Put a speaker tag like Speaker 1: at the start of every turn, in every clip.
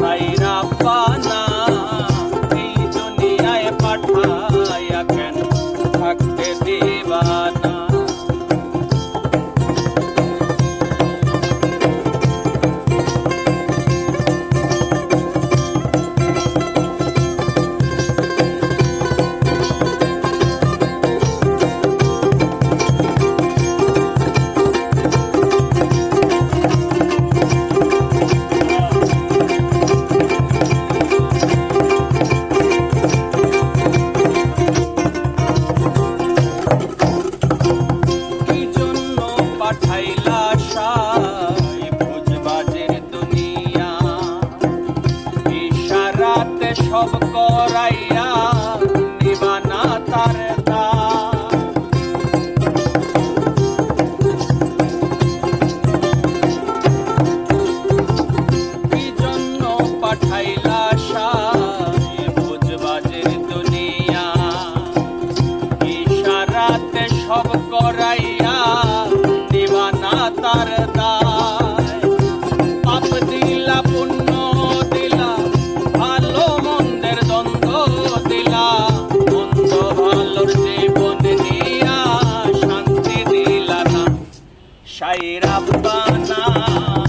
Speaker 1: Aí 发达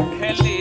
Speaker 1: Helly.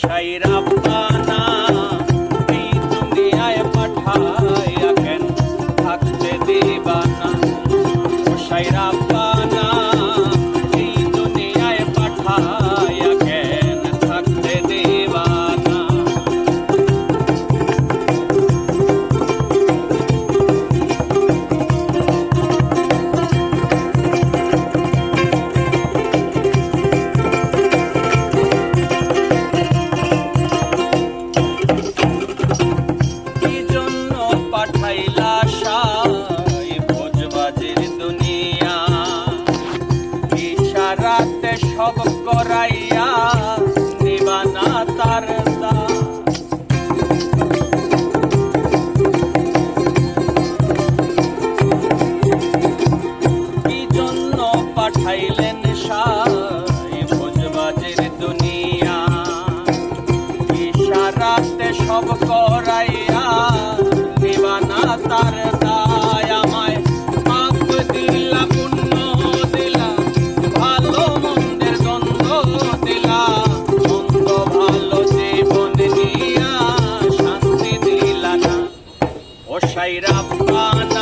Speaker 1: সাইরা পানা তুমি আয় পাঠায়। রাতে সব করাইয়া সাইরা পানা